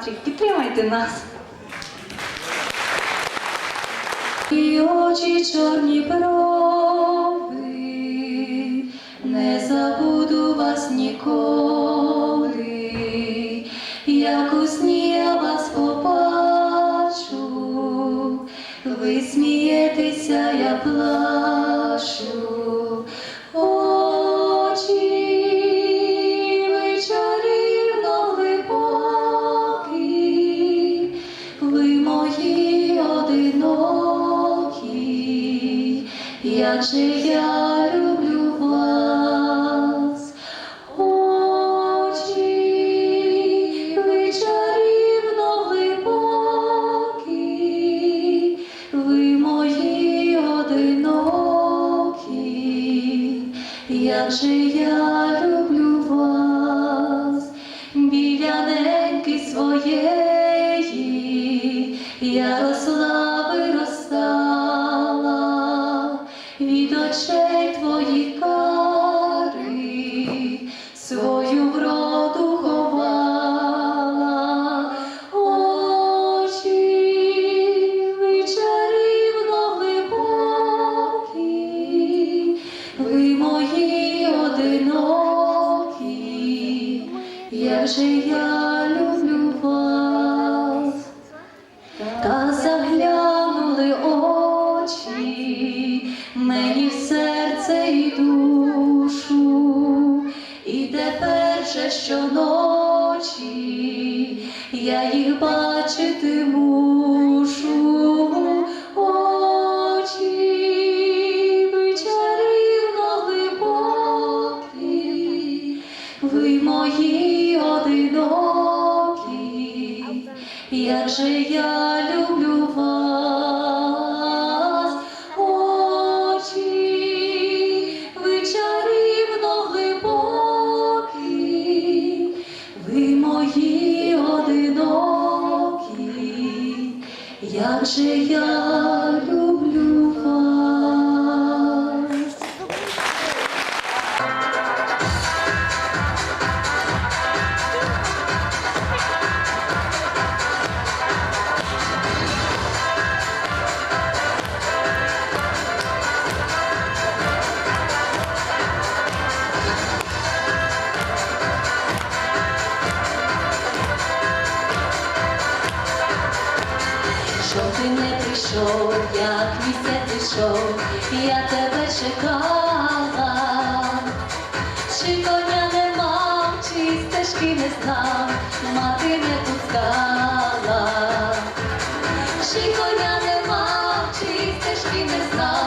настрій. Підтримайте нас. І очі чорні брови, не забуду вас ніколи, як у сні я вас побачу, ви смієтеся, я плачу. Мені серце і душу, і тепер же щоночі я їх бачити місяць я тебе чекала, чи коня не мав, чи стежки не знав, мати не пускала, чи коня не мав, чи стежки не знав,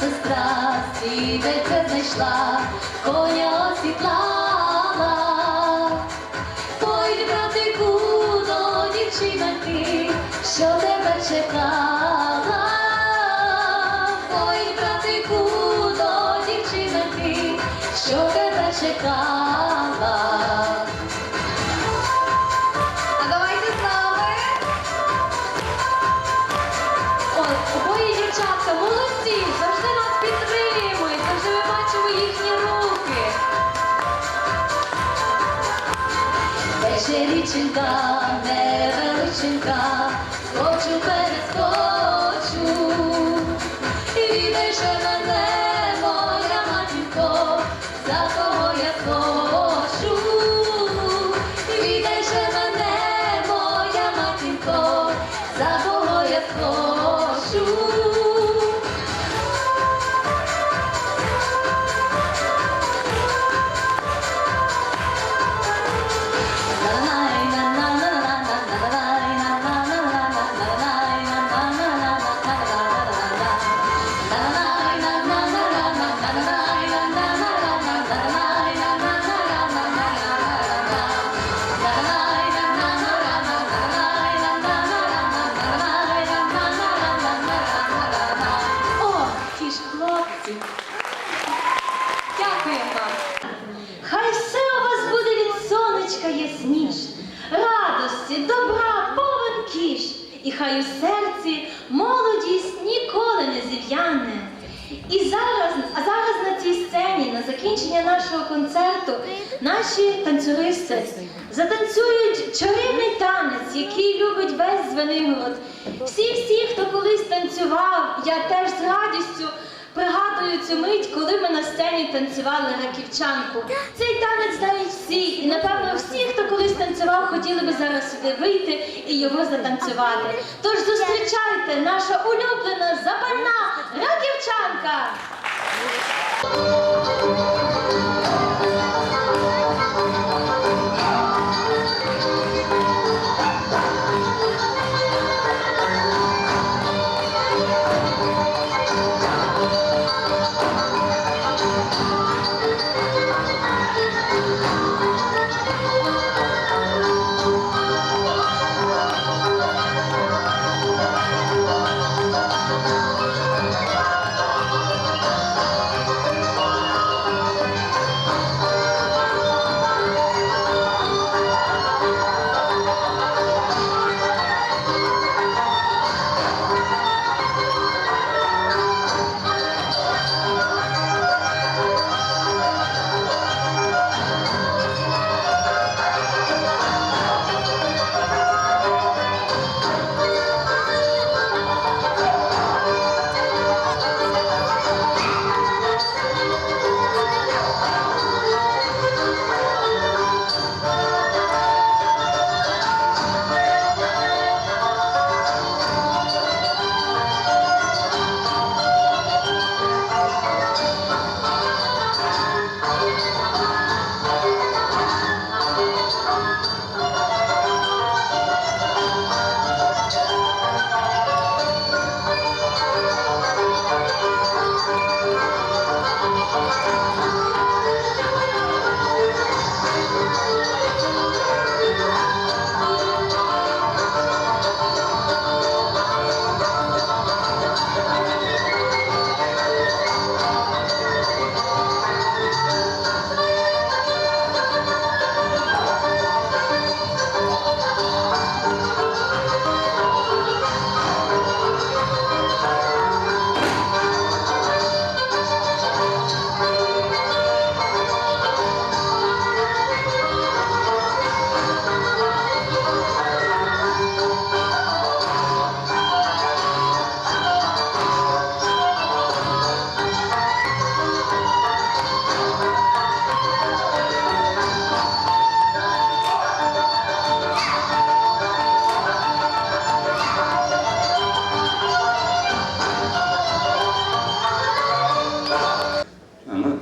сестра сідельце знайшла, коня осідлала. Пойди, братику, до дівчинки, що тебе чекала. Пойди, братику, до дівчинки, що тебе чекала. Вечеріченька, невеличенька, хочу перескочу. І відай мене, моя матінко, за кого я хочу. І відай мене, моя матінко, за кого я схочу. Затанцюють чарівний танець, який любить весь Звенигород. Всі-всі, хто колись танцював, я теж з радістю Пригадую цю мить, коли ми на сцені танцювали раківчанку. Цей танець знають всі, і напевно всі, хто колись танцював, хотіли би зараз сюди вийти і його затанцювати. Тож зустрічайте наша улюблена запальна раківчанка!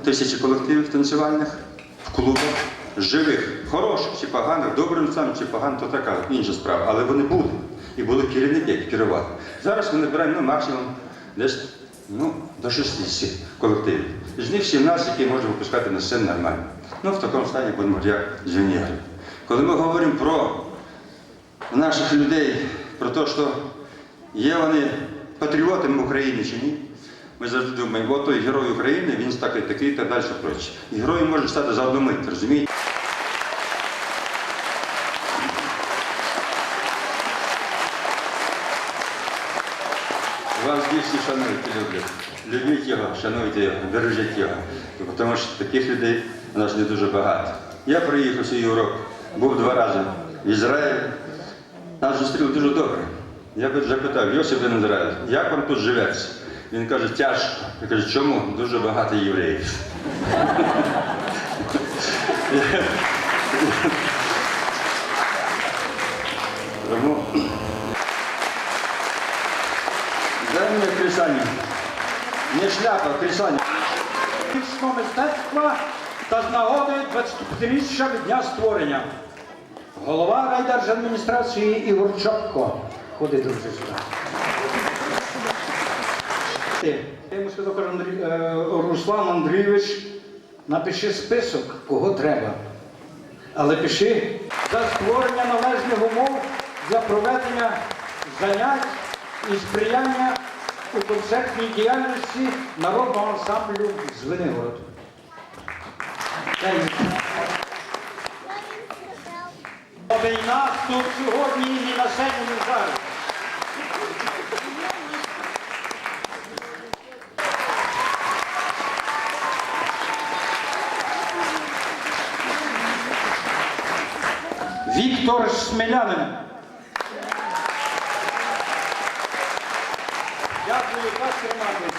Тисячі колективів танцювальних в клубах, живих, хороших чи поганих, добрим станом чи поганих, то така інша справа. Але вони були. І були керівники, які керували. Зараз ми набираємо ну, максимум десь ну, до 60 колективів. З них 17, які можемо випускати на сцену нормально. Ну, в такому стані будемо як жуніори. Коли ми говоримо про наших людей, про те, що є вони патріотами України чи ні, ми завжди думаємо, от той герой України, він такий, такий та далі прочі. Герої можуть стати за одну мить, розумієте? Вас більше шанують і люблять. Любіть його, шануйте його, бережіть його. Тому що таких людей у нас не дуже багато. Я приїхав в Європу, був два рази в Ізраїль. Нас зустріли дуже добре. Я запитав, Йосип бен Ізраїль, як вам тут живеться? Він каже, тяжко. Я кажу, чому? Дуже багато євреїв. Тому крисані. Не шляпа, крисані. Технічного мистецтва та з нагоди 25-річчя від дня створення. Голова райдержадміністрації Ігор Чопко. Ходи, друже, сюди. Ти, Я йому сказав, Андрій, е, Руслан Андрійович, напиши список, кого треба. Але пиши за створення належних умов для проведення занять і сприяння у концертній діяльності народного ансамблю Звенигород. Аби й тут сьогодні і на не зараз. Віктор Смелянин. Дякую, так тримати.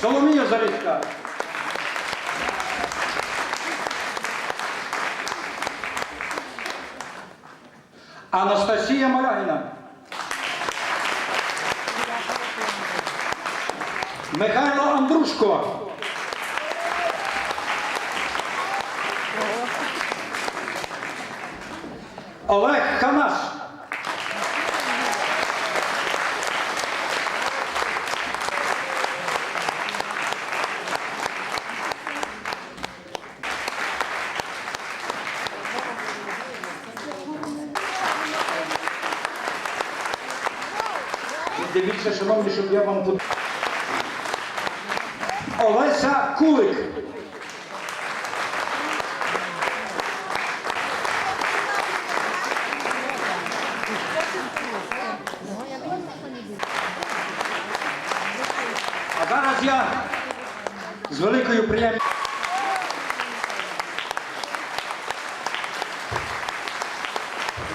Соломія Зарицька. Анастасія Малягіна. Михайло Андрушко. Олег Ханаш. Дивіться, шановні, щоб я вам тут. Олеся Кулик. А зараз я з великою приємністю.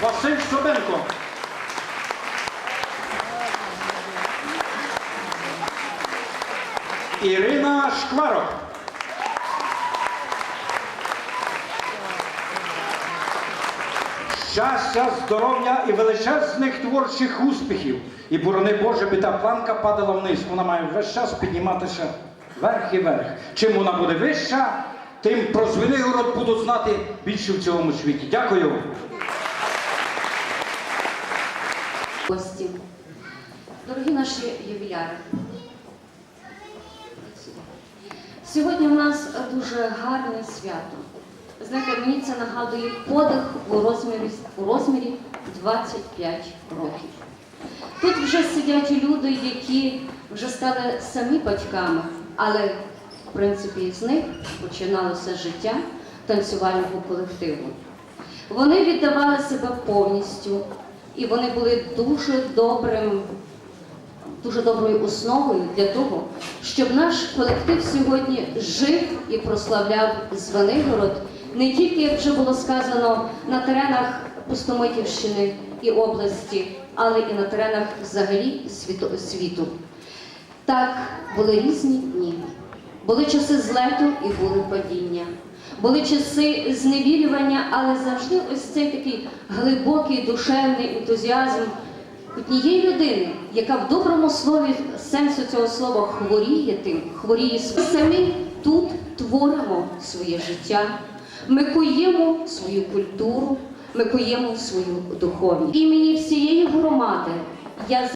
Василь Собенко. Ірина Шкварок. Щастя, здоров'я і величезних творчих успіхів. І борони Боже, би та планка падала вниз. Вона має весь час підніматися вверх і вверх. Чим вона буде вища, тим про Звенигород будуть знати більше в цьому світі. Дякую. дорогі наші ювіляри. Сьогодні в нас дуже гарне свято. Знаєте, мені це нагадує подих у розмірі, у розмірі 25 років. Тут вже сидять люди, які вже стали самі батьками, але в принципі з них починалося життя танцювального колективу. Вони віддавали себе повністю, і вони були дуже добрим, дуже доброю основою для того, щоб наш колектив сьогодні жив і прославляв Звенигород не тільки, як вже було сказано, на теренах Пустомитівщини і області, але і на теренах взагалі світу-. Так, були різні дні. Були часи злету і були падіння. Були часи зневірювання, але завжди ось цей такий глибокий душевний ентузіазм однієї людини, яка в доброму слові сенсу цього слова хворіє тим, хворіє самі тут творимо своє життя, ми куємо свою культуру, ми куємо свою духовність. Імені всієї громади я